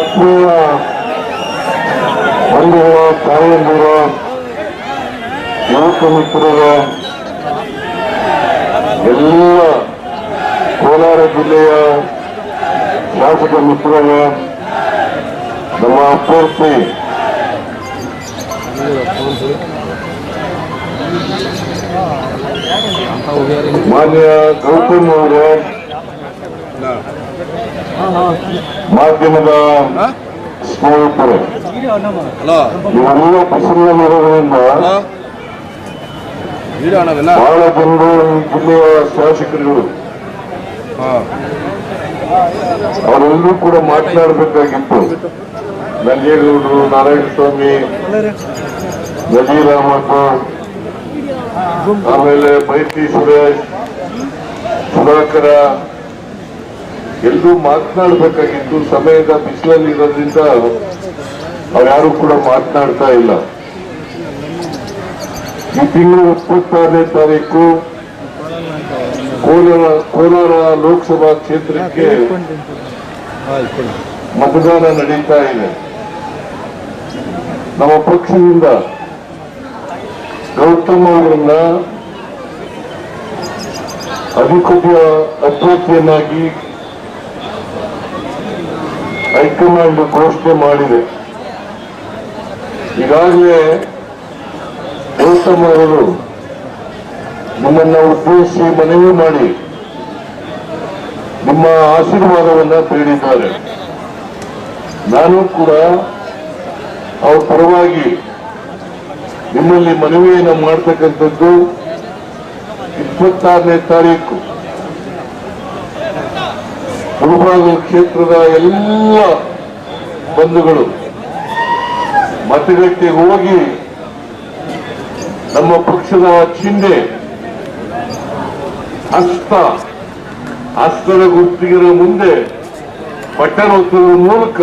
ಆತ್ಮೀಯ ಬಂಧುಗಳು ತಾಯಂದಿರು, ಯುವಕ ಮಿತ್ರರು, ಎಲ್ಲ ಕೋಲಾರ ಜಿಲ್ಲೆಯ ಶಾಸಕ ಮಿತ್ರರು, ನಮ್ಮ ಅಭ್ಯರ್ಥಿ ಮಾನ್ಯ ಗೌತಮ್ ಅವರೇ ಮಾಧ್ಯಮದ ಸ್ನೇಹಿತರು ಇವೆಲ್ಲ ಅಣ್ಣವಿಲ್ಲ ಬಹಳ ಜನರು ಈ ಜಿಲ್ಲೆಯ ಶಾಸಕರುಗಳು. ಹಾಂ. ಅವರೆಲ್ಲರೂ ಕೂಡ ಮಾತನಾಡಬೇಕಾಗಿತ್ತು. ನಂಜೇಗೌಡರು ನಾರಾಯಣಸ್ವಾಮಿ ಸ್ವಾಮಿ ನಜೀರ್ ಅಹಮದ್ ಆಮೇಲೆ ಮೈತ್ರಿ ಸುರೇಶ್ ಸುಧಾಕರ ಎಲ್ಲರೂ ಮಾತನಾಡಬೇಕಾಗಿತ್ತು. ಸಮಯದ ಬಿಸಿಲಲ್ಲಿ ಇರೋದ್ರಿಂದ ಅವ್ಯಾರು ಕೂಡ ಮಾತನಾಡ್ತಾ ಇಲ್ಲ. ಈ ತಿಂಗಳು ಇಪ್ಪತ್ತಾರನೇ ತಾರೀಕು ಕೋಲಾರ ಕೋಲಾರ ಲೋಕಸಭಾ ಕ್ಷೇತ್ರಕ್ಕೆ ಮತದಾನ ನಡೀತಾ ಇದೆ. ನಮ್ಮ ಪಕ್ಷದಿಂದ ಗೌತಮ್ ಅವರನ್ನ ಅಧಿಕೃತ ಅಭ್ಯರ್ಥಿಯನ್ನಾಗಿ ಹೈಕಮಾಂಡ್ ಘೋಷಣೆ ಮಾಡಿದೆ. ಈಗಾಗಲೇ ಗೌತಮ್ ಅವರು ನಿಮ್ಮನ್ನ ಉದ್ದೇಶಿಸಿ ಮನವಿ ಮಾಡಿ ನಿಮ್ಮ ಆಶೀರ್ವಾದವನ್ನ ಬೇಡಿದ್ದಾರೆ ನಾನು ಕೂಡ ಅವ್ರ ಪರವಾಗಿ ನಿಮ್ಮಲ್ಲಿ ಮನವಿಯನ್ನು ಮಾಡ್ತಕ್ಕಂಥದ್ದು ಇಪ್ಪತ್ತಾರನೇ ತಾರೀಕು. ಮುಳಬಾಗ ಕ್ಷೇತ್ರದ ಎಲ್ಲ ಬಂಧುಗಳು, ಮತಗಟ್ಟೆ ಹೋಗಿ ನಮ್ಮ ಪಕ್ಷದ ಚಿಹ್ನೆ, ಹಸ್ತ ಹಸ್ತದ ಗುತ್ತಿಗೆರ ಮುಂದೆ ಪಟ್ಟಣೋತ್ಸವದ ಮೂಲಕ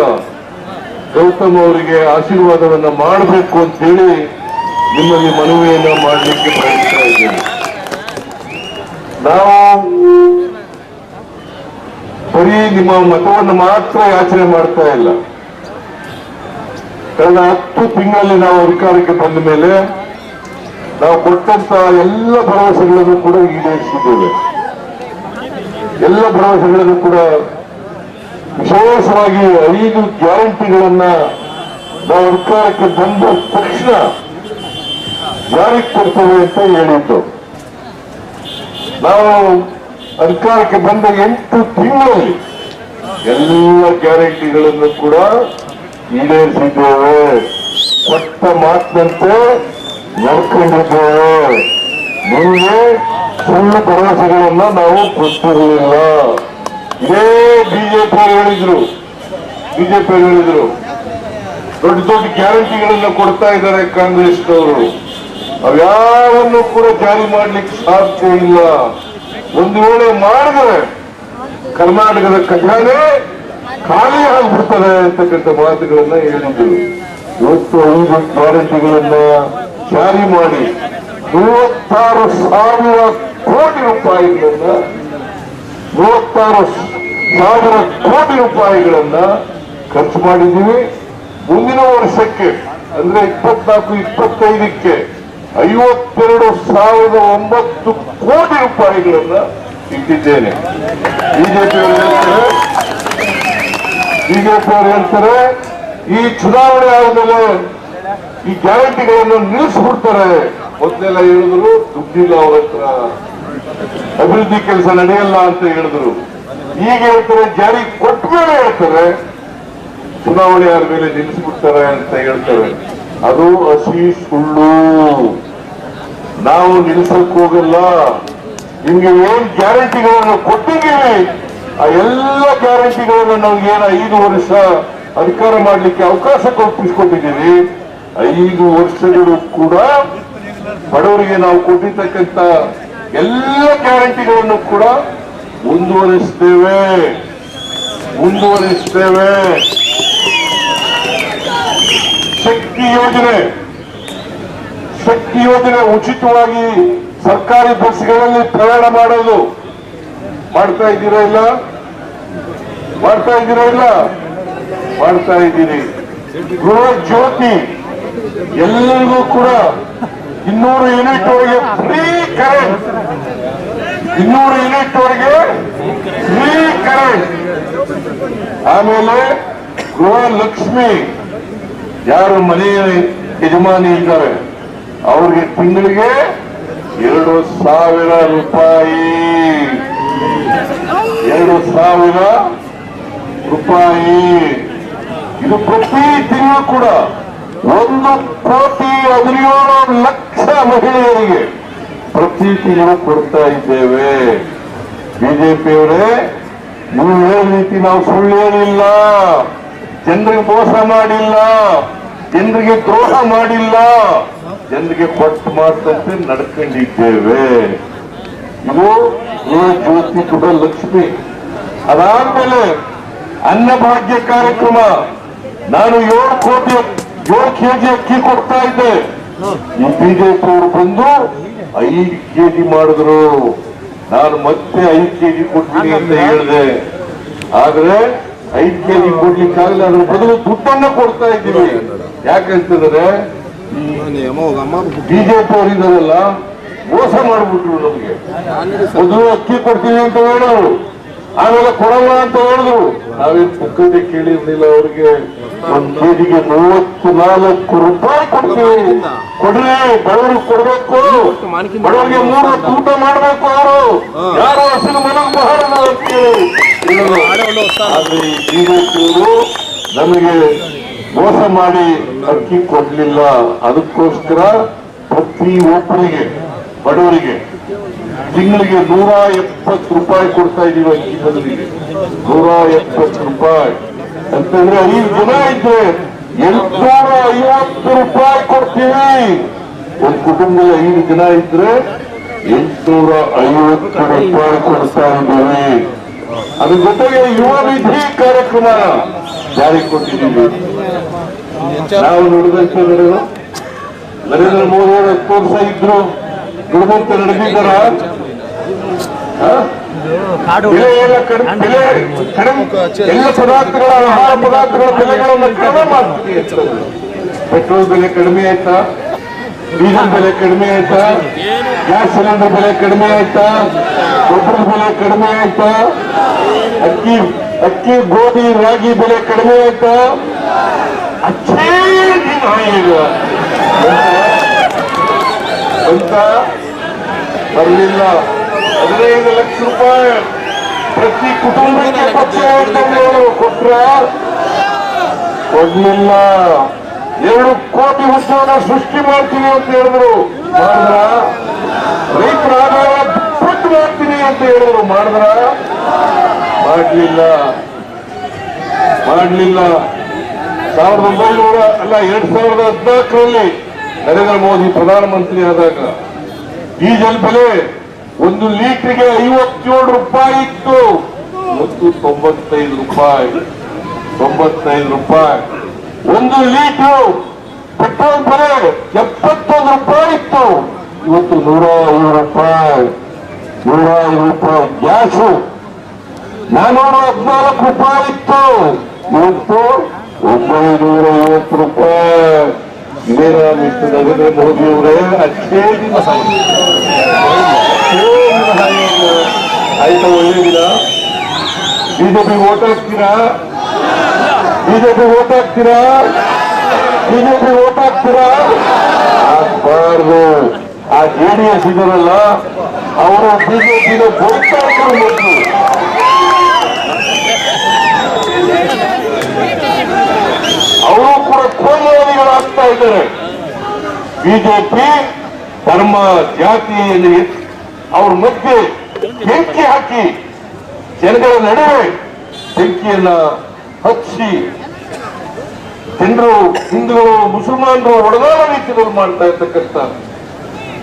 ಗೌತಮ್ ಅವರಿಗೆ ಆಶೀರ್ವಾದವನ್ನು ಮಾಡಬೇಕು ಅಂತೇಳಿ ನಿಮ್ಮಲ್ಲಿ ಮನವಿಯನ್ನು ಮಾಡಲಿಕ್ಕೆ ಪ್ರಯತ್ನ ಇದ್ದೇನೆ. ನಾವು ಬರೀ ನಿಮ್ಮ ಮತವನ್ನು ಮಾತ್ರ ಯಾಚನೆ ಮಾಡ್ತಾ ಇಲ್ಲ. ಕಳೆದ ಹತ್ತು ತಿಂಗಳಲ್ಲಿ ನಾವು ಅಧಿಕಾರಕ್ಕೆ ಬಂದ ಮೇಲೆ ನಾವು ಕೊಟ್ಟಂತ ಎಲ್ಲ ಭರವಸೆಗಳನ್ನು ಕೂಡ ಈಡೇರಿಸಿದ್ದೇವೆ. ಎಲ್ಲ ಭರವಸೆಗಳನ್ನು ಕೂಡ ವಿಶೇಷವಾಗಿ ಐದು ಗ್ಯಾರಂಟಿಗಳನ್ನ ನಾವು ಅಧಿಕಾರಕ್ಕೆ ಬಂದ ತಕ್ಷಣ ಜಾರಿಗೆ ಕೊಡ್ತೇವೆ ಅಂತ ಹೇಳಿದ್ದು. ನಾವು ಅಧಿಕಾರಕ್ಕೆ ಬಂದ ಎಂಟು ತಿಂಗಳಲ್ಲಿ ಎಲ್ಲ ಗ್ಯಾರಂಟಿಗಳನ್ನು ಕೂಡ ಈಡೇರಿಸಿದ್ದೇವೆ. ಕೊಟ್ಟ ಮಾತಿನಂತೆ ನಡ್ಕೊಂಡಿದ್ದೇವೆ. ನಿಮಗೆ ಸುಳ್ಳು ಭರವಸೆಗಳನ್ನ ನಾವು ಕೊಟ್ಟಿರಲಿಲ್ಲ. ಇದೇ ಬಿಜೆಪಿ ಹೇಳಿದ್ರು. ಬಿಜೆಪಿ ಹೇಳಿದ್ರು. ದೊಡ್ಡ ದೊಡ್ಡ ಗ್ಯಾರಂಟಿಗಳನ್ನು ಕೊಡ್ತಾ ಇದ್ದಾರೆ ಕಾಂಗ್ರೆಸ್ನವರು. ಅವ್ಯಾವನ್ನು ಕೂಡ ಜಾರಿ ಮಾಡ್ಲಿಕ್ಕೆ ಸಾಧ್ಯ ಇಲ್ಲ. ಒಂದು ವೇಳೆ ಮಾಡಿದರೆ ಕರ್ನಾಟಕದ ಖಜಾನೆ ಖಾಲಿ ಆಗ್ಬಿಡ್ತದೆ ಅಂತಕ್ಕಂಥ ಮಾತುಗಳನ್ನ ಹೇಳಿದ್ರು ಇವತ್ತು ಐದು ಗ್ಯಾರಂಟಿಗಳನ್ನ ಜಾರಿ ಮಾಡಿ ಮೂವತ್ತಾರು ಸಾವಿರ ಕೋಟಿ ರೂಪಾಯಿಗಳನ್ನ, ಮೂವತ್ತಾರು ಸಾವಿರ ಕೋಟಿ ರೂಪಾಯಿಗಳನ್ನ ಖರ್ಚು ಮಾಡಿದ್ದೀವಿ. ಮುಂದಿನ ವರ್ಷಕ್ಕೆ, ಅಂದ್ರೆ ಇಪ್ಪತ್ನಾಲ್ಕು, ಇಪ್ಪತ್ತೈದಕ್ಕೆ ಐವತ್ತೆರಡು ಸಾವಿರದ ಒಂಬತ್ತು ಕೋಟಿ ರೂಪಾಯಿಗಳನ್ನ ಇಟ್ಟಿದ್ದೇನೆ. ಬಿಜೆಪಿ ಬಿಜೆಪಿ ಅವರು ಹೇಳ್ತಾರೆ. ಈ ಚುನಾವಣೆ ಆದಮೇಲೆ ಈ ಗ್ಯಾರಂಟಿಗಳನ್ನು ನಿಲ್ಲಿಸ್ಬಿಡ್ತಾರೆ. ಮೊದಲೆಲ್ಲ ಹೇಳಿದ್ರು, ದುಡ್ಡಿಲ್ಲ ಅವ್ರ ಹತ್ರ. ಅಭಿವೃದ್ಧಿ ಕೆಲಸ ನಡೆಯಲ್ಲ ಅಂತ ಹೇಳಿದ್ರು. ಈಗ ಹೇಳ್ತಾರೆ, ಜಾರಿ ಕೊಟ್ಟ ಮೇಲೆ ಹೇಳ್ತಾರೆ, ಚುನಾವಣೆ ಆದ ಮೇಲೆ ನಿಲ್ಲಿಸ್ಬಿಡ್ತಾರೆ ಅಂತ ಹೇಳ್ತಾರೆ. ಅದು ಹಸಿ ಸುಳ್ಳು ನಾವು ನಿಲ್ಸಕ್ ಹೋಗಲ್ಲ. ನಿಮ್ಗೆ ಏನ್ ಗ್ಯಾರಂಟಿಗಳನ್ನು ಕೊಟ್ಟಿದ್ದೀವಿ ಆ ಎಲ್ಲ ಗ್ಯಾರಂಟಿಗಳನ್ನು ನಾವು ಏನು ಐದು ವರ್ಷ ಅಧಿಕಾರ ಮಾಡಲಿಕ್ಕೆ ಅವಕಾಶ ಕಲ್ಪಿಸಿಕೊಟ್ಟಿದ್ದೀವಿ ಐದು ವರ್ಷಗಳು ಕೂಡ ಬಡವರಿಗೆ ನಾವು ಕೊಟ್ಟಿರ್ತಕ್ಕಂಥ ಎಲ್ಲ ಗ್ಯಾರಂಟಿಗಳನ್ನು ಕೂಡ ಮುಂದುವರಿಸ್ತೇವೆ. ಮುಂದುವರಿಸ್ತೇವೆ. ಶಕ್ತಿ ಯೋಜನೆ. ಶಕ್ತಿ ಯೋಜನೆ ಉಚಿತವಾಗಿ ಸರ್ಕಾರಿ ಬಸ್ಗಳಲ್ಲಿ ಪ್ರಯಾಣ ಮಾಡೋದು ಮಾಡ್ತಾ ಇದ್ದೀರಾ ಇಲ್ಲ? ಮಾಡ್ತಾ ಇದ್ದೀರಾ ಇಲ್ಲ? ಮಾಡ್ತಾ ಇದ್ದೀರಿ. ಗೃಹ ಜ್ಯೋತಿ ಎಲ್ಲರಿಗೂ ಕೂಡ ಇನ್ನೂರು ಯೂನಿಟ್ ವರೆಗೆ ಫ್ರೀ ಕರೆಂಟ್ ಇನ್ನೂರು ಯೂನಿಟ್ ಅವರಿಗೆ ಫ್ರೀ ಕರೆಂಟ್ ಆಮೇಲೆ ಗೃಹ ಲಕ್ಷ್ಮಿ ಯಾರು ಮನೆಯ ಯಜಮಾನಿ ಇದ್ದಾರೆ? ಅವ್ರಿಗೆ ತಿಂಗಳಿಗೆ ಎರಡು ಸಾವಿರ ರೂಪಾಯಿ. ಎರಡು ಸಾವಿರ ರೂಪಾಯಿ. ಇದು ಪ್ರತಿ ತಿಂಗಳು ಕೂಡ ಒಂದು ಕೋಟಿ ಹದಿನೇಳು ಲಕ್ಷ ಮಹಿಳೆಯರಿಗೆ ಪ್ರತಿ ತಿಂಗಳು ಕೊಡ್ತಾ ಇದ್ದೇವೆ. ಬಿಜೆಪಿಯವರೇ ನೀವು ಹೇಳ ರೀತಿ ನಾವು ಸುಳ್ಳು ಹೇಳಿಲ್ಲ. ಜನರಿಗೆ ಮೋಸ ಮಾಡಿಲ್ಲ. ಜನರಿಗೆ ದ್ರೋಹ ಮಾಡಿಲ್ಲ. ಜನರಿಗೆ ಕೊಟ್ಟು ಮಾತಂತೆ ನಡ್ಕೊಂಡಿದ್ದೇವೆ. ಇದು ಗೃಹ ಜ್ಯೋತಿ ಕೂಡ ಲಕ್ಷ್ಮಿ. ಅದಾದ್ಮೇಲೆ ಅನ್ನಭಾಗ್ಯ ಕಾರ್ಯಕ್ರಮ. ನಾನು ಏಳು ಕೋಟಿ ಏಳು ಕೆಜಿ ಅಕ್ಕಿ ಕೊಡ್ತಾ ಇದ್ದೆ. ಈ ಬಿಜೆಪಿ ಅವರು ಬಂದು ಐದು ಕೆಜಿ ಮಾಡಿದ್ರು. ನಾನು ಮತ್ತೆ ಐದು ಕೆಜಿ ಕೊಡ್ತೀನಿ ಅಂತ ಹೇಳಿದೆ. ಆದ್ರೆ ಐದು ನೀವು ಕೊಡ್ಲಿಕ್ಕಾಗಲ್ಲ ಅದ್ರ ಬದಲು ದುಡ್ಡನ್ನ ಕೊಡ್ತಾ ಇದ್ದೀವಿ. ಯಾಕಂತಂದ್ರೆ ಬಿಜೆಪಿ ಅವರಿದ್ದಾರಲ್ಲ ಮೋಸ ಮಾಡ್ಬಿಟ್ರು ನಮ್ಗೆ. ಮೊದಲು ಅಕ್ಕಿ ಕೊಡ್ತೀವಿ ಅಂತ ಹೇಳೋರು ಆಮೇಲೆ ಕೊಡಲ್ಲ ಅಂತ ಹೇಳಿದ್ರು. ನಾವೇನ್ ಪುಕ್ಕದೆ ಕೇಳಿರ್ಲಿಲ್ಲ ಅವ್ರಿಗೆ. ಒಂದ್ ಕೆಜಿಗೆ ಮೂವತ್ತು ನಾಲ್ಕು ರೂಪಾಯಿ ಕೊಡ್ತೀವಿ. ಕೊಡ್ರಿ, ಬಡವ್ರಿಗೆ ಕೊಡ್ಬೇಕು. ಬಡವರಿಗೆ ಮೂರು ಊಟ ಮಾಡ್ಬೇಕು ಅವರು ಯಾರು ಹಸಿರು ಮನೆಗೆ ಬಹಳ ಆದ್ರೆ ಬಿಜೆಪಿಯವರು ನಮಗೆ ಮೋಸ ಮಾಡಿ ಅಕ್ಕಿ ಕೊಡ್ಲಿಲ್ಲ. ಅದಕ್ಕೋಸ್ಕರ ಪ್ರತಿ ಒಬ್ಬರಿಗೆ, ಬಡವರಿಗೆ ತಿಂಗಳಿಗೆ ನೂರ ಎಪ್ಪತ್ತು ರೂಪಾಯಿ ಕೊಡ್ತಾ ಇದೀವಿ ಅಕ್ಕಿ ಬದಲಿಗೆ ನೂರ ಎಪ್ಪತ್ತು ರೂಪಾಯಿ. ಅಂತಂದ್ರೆ ಐದು ಜನ ಇದ್ರೆ ಎಂಟುನೂರ ಐವತ್ತು ರೂಪಾಯಿ ಕೊಡ್ತೀವಿ. ಒಂದು ಕುಟುಂಬದಲ್ಲಿ ಐದು ಜನ ಇದ್ರೆ ಎಂಟುನೂರ ಐವತ್ತು ರೂಪಾಯಿ ಕೊಡ್ತಾ ಇದ್ದೀವಿ. ಅದ್ರ ಜೊತೆಗೆ ಯುವ ನಿಧಿ ಕಾರ್ಯಕ್ರಮ ಜಾರಿಗೆ ಕೊಟ್ಟಿದ್ದೀವಿ. ನಾವು ನುಡಿದಂತೆ ನಡೆದು ನರೇಂದ್ರ ಮೋದಿ ಅವರು ಹತ್ತು ವರ್ಷ ಇದ್ರು ನುಡಿದಂತೆ ನಡೆದಿದ್ದಾರ? ಬೆಲೆ ಎಲ್ಲ ಪದಾರ್ಥಗಳ, ಆಹಾರ ಪದಾರ್ಥಗಳ ಬೆಲೆಗಳನ್ನು ಕಡಿಮೆ ಮಾಡ್ತೀವಿ ಪೆಟ್ರೋಲ್ ಬೆಲೆ ಕಡಿಮೆ ಆಯ್ತಾ? ಡೀಸೆಲ್ ಬೆಲೆ ಕಡಿಮೆ ಆಯ್ತಾ? ಗ್ಯಾಸ್ ಸಿಲಿಂಡರ್ ಬೆಲೆ ಕಡಿಮೆ ಆಯ್ತಾ? ಗೊಬ್ಬರದ ಬೆಲೆ ಕಡಿಮೆ ಆಯ್ತಾ? ಅಕ್ಕಿ ಅಕ್ಕಿ ಗೋಧಿ ರಾಗಿ ಬೆಲೆ ಕಡಿಮೆ ಆಯ್ತಾ? ಅಂತ ಬರಲಿಲ್ಲ. ಹದಿನೈದು ಲಕ್ಷ ರೂಪಾಯಿ ಪ್ರತಿ ಕುಟುಂಬಕ್ಕೆ ಕೊಟ್ರ? ಕೊಡ್ಲಿಲ್ಲ. ಎರಡು ಕೋಟಿ ಉದ್ಯೋಗ ಸೃಷ್ಟಿ ಮಾಡ್ತೀನಿ ಅಂತ ಹೇಳಿದ್ರು. ಮಾಡಿದ್ರ ರೈತರ ಆದಾಯ ದುಪ್ಪಟ್ಟು ಮಾಡ್ತೀನಿ ಅಂತ ಹೇಳಿದ್ರು. ಮಾಡಿದ್ರ ಮಾಡ್ಲಿಲ್ಲ. ಮಾಡ್ಲಿಲ್ಲ. ಸಾವಿರದ ಒಂಬೈನೂರ, ಅಲ್ಲ, ಎರಡ್ ಸಾವಿರದ ಹದಿನಾಲ್ಕರಲ್ಲಿ ನರೇಂದ್ರ ಮೋದಿ ಪ್ರಧಾನಮಂತ್ರಿ ಆದಾಗ ಡೀಸೆಲ್ ಬೆಲೆ ಒಂದು ಲೀಟರ್ಗೆ ಐವತ್ತೇಳು ರೂಪಾಯಿ ಇತ್ತು. ಇವತ್ತು ತೊಂಬತ್ತೈದು ರೂಪಾಯಿ. ತೊಂಬತ್ತೈದು ರೂಪಾಯಿ. ಒಂದು ಲೀಟರ್ ಪೆಟ್ರೋಲ್ ಬೆಲೆ ಎಪ್ಪತ್ತೊಂದು ರೂಪಾಯಿ ಇತ್ತು. ಇವತ್ತು ನೂರ ಐದು ರೂಪಾಯಿ, ನೂರ ಐದು ರೂಪಾಯಿ ಗ್ಯಾಸು. ನಾನೂರ ಹದಿನಾಲ್ಕು ರೂಪಾಯಿ ಇತ್ತು. ಇವತ್ತು ಒಂಬೈನೂರ ಐವತ್ತು ರೂಪಾಯಿ. ಇದೇನ ಮಿಸ್ಟರ್ ನರೇಂದ್ರ ಮೋದಿ ಅವರೇ, ಅಷ್ಟೇ ದಿನ ಆಯ್ತಾ ಒಳ್ಳೆ ಬಿಜೆಪಿ ಓಟ್ ಹಾಕ್ತೀರಾ? ಬಿಜೆಪಿ ಓಟ್ ಹಾಕ್ತೀರಾ? ಬಿಜೆಪಿ ಓಟ್ ಹಾಕ್ತೀರಾ? ಆ ಜೆ ಡಿ ಎಸ್ ಇದರಲ್ಲ ಅವರು ಬಿಜೆಪಿಗೆ ಗೋಲ್ತಾ ಇದ್ರು ಅವರು ಕೂಡ ಆಗ್ತಾ ಇದ್ದಾರೆ. ಬಿಜೆಪಿ ಧರ್ಮ ಜಾತಿಯಲ್ಲಿ ಅವ್ರ ಮಧ್ಯೆ ಬೆಂಕಿ ಹಾಕಿ ಜನಗಳ ನಡುವೆ ಬೆಂಕಿಯನ್ನ ಹಚ್ಚಿ ಹಿಂದೂ ಹಿಂದೂಗಳು ಮುಸಲ್ಮಾನರು ಒಡೆದಾಡ ರೀತಿಯಲ್ಲಿ ಮಾಡ್ತಾ ಇರ್ತಕ್ಕಂಥ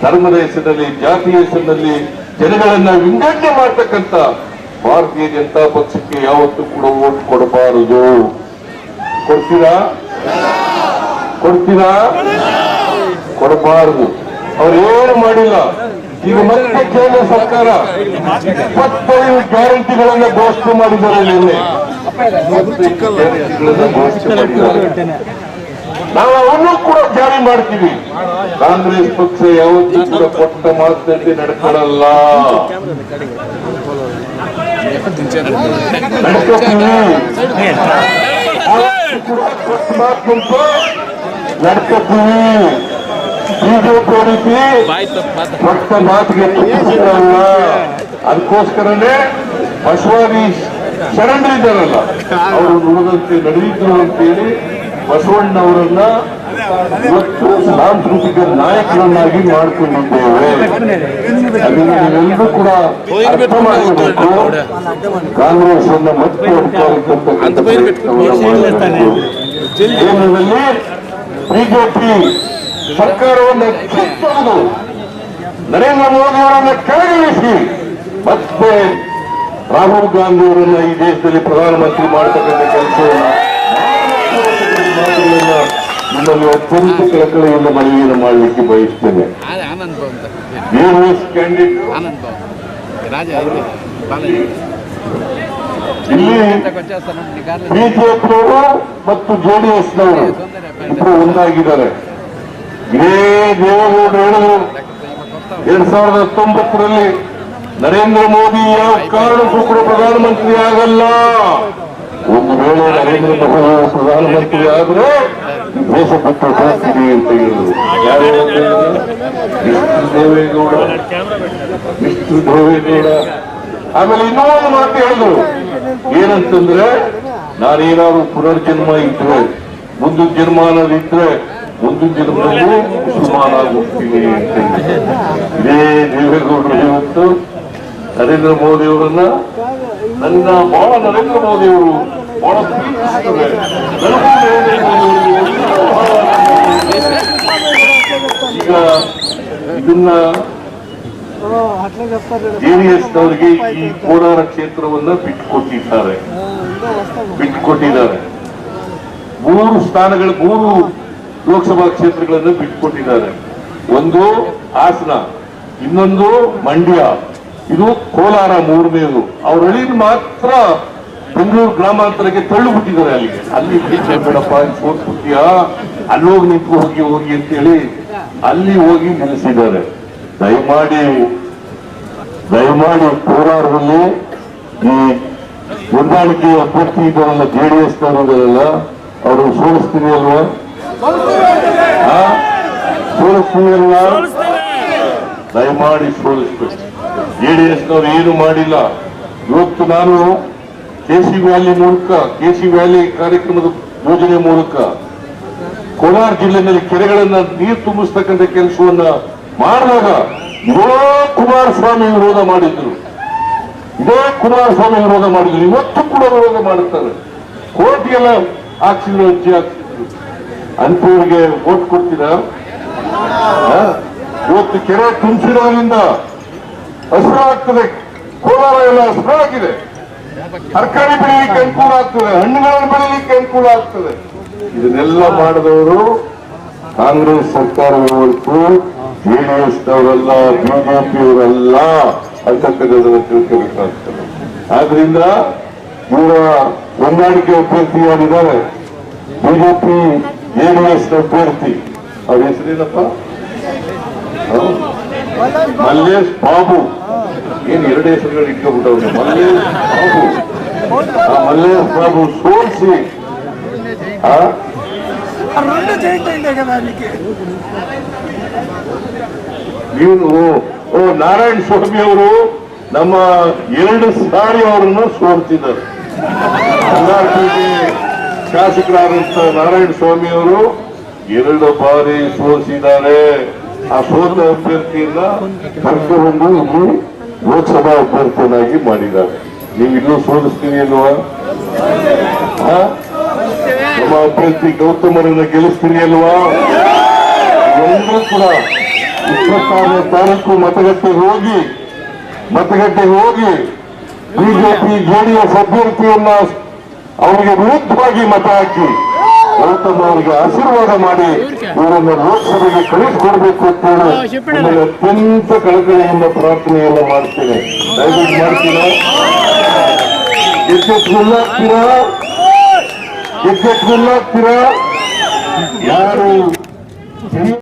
ಧರ್ಮದ ಹೆಸರಿನಲ್ಲಿ ಜಾತಿಯ ಹೆಸರಿನಲ್ಲಿ ಜನಗಳನ್ನ ವಿಂಗಡಣೆ ಮಾಡ್ತಕ್ಕಂಥ ಭಾರತೀಯ ಜನತಾ ಪಕ್ಷಕ್ಕೆ ಯಾವತ್ತೂ ಕೂಡ ಓಟ್ ಕೊಡಬಾರದು. ಕೊಡ್ತೀರಾ? ಕೊಡ್ತೀರಾ? ಕೊಡಬಾರದು. ಅವ್ರು ಏನು ಮಾಡಿಲ್ಲ. ಈಗ ಮತ್ತೆ ಕೇಂದ್ರ ಸರ್ಕಾರ ಇಪ್ಪತ್ತೈದು ಗ್ಯಾರಂಟಿಗಳನ್ನ ಘೋಷಣೆ ಮಾಡಿದ್ದಾರೆ ನಿನ್ನೆ. ನಾವು ಅವನ್ನೂ ಕೂಡ ಜಾರಿ ಮಾಡ್ತೀವಿ. ಕಾಂಗ್ರೆಸ್ ಪಕ್ಷ ಯಾವತ್ತೂ ಕೂಡ ಕೊಟ್ಟ ಮಾತುಕತೆ ನಡ್ಕೊಳ್ಳಲ್ಲ ನಡ್ಕೋತೀವಿ ಬಿಜೆಪಿ ರೀತಿ ಕೊಟ್ಟ ಮಾತಿಗೆ ಅದಕ್ಕೋಸ್ಕರನೇ ಅದಕ್ಕೋಸ್ಕರನೇ ಬಸವಾದಿ ಶರಣರಿದ್ದಾರಲ್ಲ ಅವರು ನುಡಿದಂತೆ ನಡೆಯಿದ್ರು ಅಂತೇಳಿ ಬಸವಣ್ಣವರನ್ನ ಮತ್ತು ಸಾಂಸ್ಕೃತಿಕ ನಾಯಕರನ್ನಾಗಿ ಮಾಡಿಕೊಂಡಿದ್ದೇವೆ. ಅದನ್ನು ನೀವೆಲ್ಲರೂ ಕೂಡ ಅರ್ಥ ಮಾಡಬೇಕು ಕಾಂಗ್ರೆಸ್ ಅನ್ನ ಮತ್ತೆ. ಕೇಂದ್ರದಲ್ಲಿ ಬಿಜೆಪಿ ಸರ್ಕಾರವನ್ನು ನರೇಂದ್ರ ಮೋದಿ ಅವರನ್ನು ಕೆಳಗಿಳಿಸಿ ಮತ್ತೆ ರಾಹುಲ್ ಗಾಂಧಿ ಅವರನ್ನ ಈ ದೇಶದಲ್ಲಿ ಪ್ರಧಾನಮಂತ್ರಿ ಮಾಡತಕ್ಕಂಥ ಕೆಲಸವನ್ನು ನಿಮ್ಮಲ್ಲಿ ಅತ್ಯಂತ ಕಳಕಳಿಯಿಂದ ಮನವಿಯನ್ನು ಮಾಡಲಿಕ್ಕೆ ಬಯಸ್ತೇನೆ. ಇಲ್ಲಿ ಬಿಜೆಪಿಯವರು ಮತ್ತು ಜೆಡಿಎಸ್ನವರು ಇಬ್ಬರು ಒಂದಾಗಿದ್ದಾರೆ. ಇದೇ ದೇವೇಗೌಡರು ಹೇಳಿದರು ಎರಡ್ ಸಾವಿರದ ಹತ್ತೊಂಬತ್ತರಲ್ಲಿ ನರೇಂದ್ರ ಮೋದಿ ಯಾವ ಕಾರಣಕ್ಕೂ ಕೂಡ ಪ್ರಧಾನಮಂತ್ರಿ ಆಗಲ್ಲ ಒಂದು ವೇಳೆ ನರೇಂದ್ರ ಮೋದಿ ಪ್ರಧಾನಮಂತ್ರಿ ಆದ್ರೆ ದೇಶ ಬಿಟ್ಟು ಹೋಗ್ತೀನಿ ಅಂತ ಹೇಳಿದ್ರು ಯಾರು ದೇವೇಗೌಡ. ದೇವೇಗೌಡ. ಆಮೇಲೆ ಇನ್ನೂ ಒಂದು ಮಾತು ಹೇಳಿದ್ರು ಏನಂತಂದ್ರೆ, ನಾನೇನಾದ್ರು ಪುನರ್ಜನ್ಮ ಇದ್ರೆ ಮುಂದಿನ ಜನ್ಮ ಅನ್ನೋದಿದ್ರೆ ಮುಂದಿನ ಜನ್ಮದಲ್ಲಿ ಮುಸಲ್ಮಾನ ಆಗುತ್ತೀನಿ ಅಂತ. ಇದೇ ದೇವೇಗೌಡರು ಇವತ್ತು ನರೇಂದ್ರ ಮೋದಿ ಅವರನ್ನ ನನ್ನ ಬಹಳ ನರೇಂದ್ರ ಮೋದಿ ಅವರು ಬಹಳ ಪ್ರೀತಿಸುತ್ತವೆ ಈಗ ಇದನ್ನ ಜೆಡಿಎಸ್ ಅವರಿಗೆ ಈ ಕೋಲಾರ ಕ್ಷೇತ್ರವನ್ನ ಬಿಟ್ಟುಕೊಟ್ಟಿದ್ದಾರೆ. ಬಿಟ್ಟುಕೊಟ್ಟಿದ್ದಾರೆ. ಮೂರು ಸ್ಥಾನಗಳು, ಮೂರು ಲೋಕಸಭಾ ಕ್ಷೇತ್ರಗಳನ್ನು ಬಿಟ್ಟುಕೊಟ್ಟಿದ್ದಾರೆ. ಒಂದು ಹಾಸನ, ಇನ್ನೊಂದು ಮಂಡ್ಯ. ಇದು ಕೋಲಾರ ಮೂರನೇದು. ಅವ್ರ ಹಳ್ಳಿನ ಮಾತ್ರ ಬೆಂಗಳೂರು ಗ್ರಾಮಾಂತರಕ್ಕೆ ತಳ್ಳು ಬಿಟ್ಟಿದ್ದಾರೆ ಅಲ್ಲಿಗೆ. ಅಲ್ಲಿ ಬೇಡಪ್ಪ ಇಲ್ಲಿ ಸೋತ್ಬಿಟ್ಟಿಯಾ ಅಲ್ಲಿ ಹೋಗಿ ನಿಂತು ಹೋಗಿ ಹೋಗಿ ಅಂತೇಳಿ ಅಲ್ಲಿ ಹೋಗಿ ನಿಲ್ಲಿಸಿದ್ದಾರೆ ದಯಮಾಡಿ ದಯಮಾಡಿ ಕೋಲಾರದಲ್ಲಿ ಈ ಹೊಂದಾಣಿಕೆ ಅಭ್ಯರ್ಥಿ ಇದ್ದಾರಲ್ಲ ಜೆ ಡಿ ಎಸ್ ಇದ್ದಾರಲ್ಲ ಅವರು ಸೋಲಿಸ್ತೀನಿ ಅಲ್ವಾ? ಸೋಲಿಸ್ತೀನಿ. ಅಲ್ವಾ? ದಯಮಾಡಿ ಸೋಲಿಸ್ಬೇಕು. ಜೆ ಡಿ ಎಸ್ನವ್ರು ಏನು ಮಾಡಿಲ್ಲ. ಇವತ್ತು ನಾನು ಕೆ ಸಿ ವ್ಯಾಲಿ ಮೂಲಕ ಕೆ ಸಿ ವ್ಯಾಲಿ ಕಾರ್ಯಕ್ರಮದ ಯೋಜನೆ ಮೂಲಕ ಕೋಲಾರ ಜಿಲ್ಲೆಯಲ್ಲಿ ಕೆರೆಗಳನ್ನ ನೀರು ತುಂಬಿಸ್ತಕ್ಕಂಥ ಕೆಲಸವನ್ನ ಮಾಡಿದಾಗ ಇದೇ ಕುಮಾರಸ್ವಾಮಿ ವಿರೋಧ ಮಾಡಿದ್ರು. ಇದೇ ಕುಮಾರಸ್ವಾಮಿ ವಿರೋಧ ಮಾಡಿದ್ರು. ಇವತ್ತು ಕೂಡ ವಿರೋಧ ಮಾಡುತ್ತಾರೆ. ಕೋರ್ಟ್ಗೆಲ್ಲ ಹಾಕ್ಸಿದ್ರು ಅರ್ಜಿ ಹಾಕ್ಸಿದ್ರು. ಅಂತವ್ರಿಗೆ ಓಟ್ ಕೊಡ್ತೀರಾ? ಇವತ್ತು ಕೆರೆ ತುಂಬಿಸಿರೋದ್ರಿಂದ ಹಸಿರಾಗ್ತದೆ ಕೋಲಾರ ಎಲ್ಲ ಹಸಿರಾಗಿದೆ ತರಕಾರಿ ಬೆಳೀಲಿಕ್ಕೆ ಅನುಕೂಲ ಆಗ್ತದೆ, ಹಣ್ಣುಗಳನ್ನು ಬೆಳೀಲಿಕ್ಕೆ ಅನುಕೂಲ ಆಗ್ತದೆ. ಇದನ್ನೆಲ್ಲ ಮಾಡಿದವರು ಕಾಂಗ್ರೆಸ್ ಸರ್ಕಾರ ಹೊರತು ಜೆಡಿಎಸ್ ನವರಲ್ಲ ಬಿಜೆಪಿಯವರಲ್ಲ ಅಂತಕ್ಕಂಥದ್ದನ್ನು ತಿಳ್ಕೋಬೇಕಾಗ್ತದೆ. ಆದ್ರಿಂದ ಇವರ ಹೊಂದಾಣಿಕೆ ಅಭ್ಯರ್ಥಿ ಯಾರಿದ್ದಾರೆ? ಬಿಜೆಪಿ ಜೆಡಿಎಸ್ ಅಭ್ಯರ್ಥಿ. ಅವ್ರ ಹೆಸರೇನಪ್ಪ? ಮಲ್ಲೇಶ್ ಬಾಬು. ಏನ್ ಎರಡು ಹೆಸರುಗಳು ಇಟ್ಕೊಬಿಟ್ಟವ್ರು ಮಲ್ಲೇಶ್ ಬಾಬು. ಆ ಮಲ್ಲೇಶ್ ಬಾಬು ಸೋಲ್ಸಿ. ನೀವು ಓ, ನಾರಾಯಣ ಸ್ವಾಮಿ ಅವರು ನಮ್ಮ ಎರಡು ಸಾರಿ ಅವರನ್ನು ಸೋಲ್ತಿದ್ದಾರೆ ಶಾಸಕರಾದಂತ ನಾರಾಯಣ ಸ್ವಾಮಿ ಅವರು ಎರಡು ಬಾರಿ ಸೋಲಿಸಿದ್ದಾರೆ. ಆ ಸೋತ ಅಭ್ಯರ್ಥಿಯನ್ನ ಕರ್ಕೊಂಡು ಇಲ್ಲಿ ಲೋಕಸಭಾ ಅಭ್ಯರ್ಥಿಯನ್ನಾಗಿ ಮಾಡಿದ್ದಾರೆ. ನೀವು ಇನ್ನೂ ಸೋಲಿಸ್ತೀನಿ ಅಲ್ವಾ? ನಮ್ಮ ಅಭ್ಯರ್ಥಿ ಗೌತಮರನ್ನ ಗೆಲ್ಲಿಸ್ತೀನಿ ಅಲ್ವಾ? ಎಲ್ಲರೂ ಕೂಡ ಇಪ್ಪತ್ತಾರನೇ ತಾರೀಕು ಮತಗಟ್ಟೆ ಹೋಗಿ ಮತಗಟ್ಟೆಗೆ ಹೋಗಿ ಬಿಜೆಪಿ ಜೆಡಿಎಸ್ ಅಭ್ಯರ್ಥಿಯನ್ನ ಅವರಿಗೆ ವಿರುದ್ಧವಾಗಿ ಮತ ಹಾಕಿ ಗೌತಮ್ ಅವರಿಗೆ ಆಶೀರ್ವಾದ ಮಾಡಿ ಇವರನ್ನು ಲೋಕಸಭೆಗೆ ಕಳಿಸಿಕೊಡ್ಬೇಕು ಅಂತ ಹೇಳಿ ಅತ್ಯಂತ ಕಳಕಳಿಯಿಂದ ಪ್ರಾರ್ಥನೆಯನ್ನು ಮಾಡ್ತೇನೆ. ದಯವಿಟ್ಟು ಮಾಡ್ತೀರಾ? ಎಚ್ಚೆತ್ಕೊಳ್ಳಾಗ್ತೀರಾ ಎಚ್ಚೆತ್ಕೊಳ್ಳಾಗ್ತೀರಾ ಯಾರು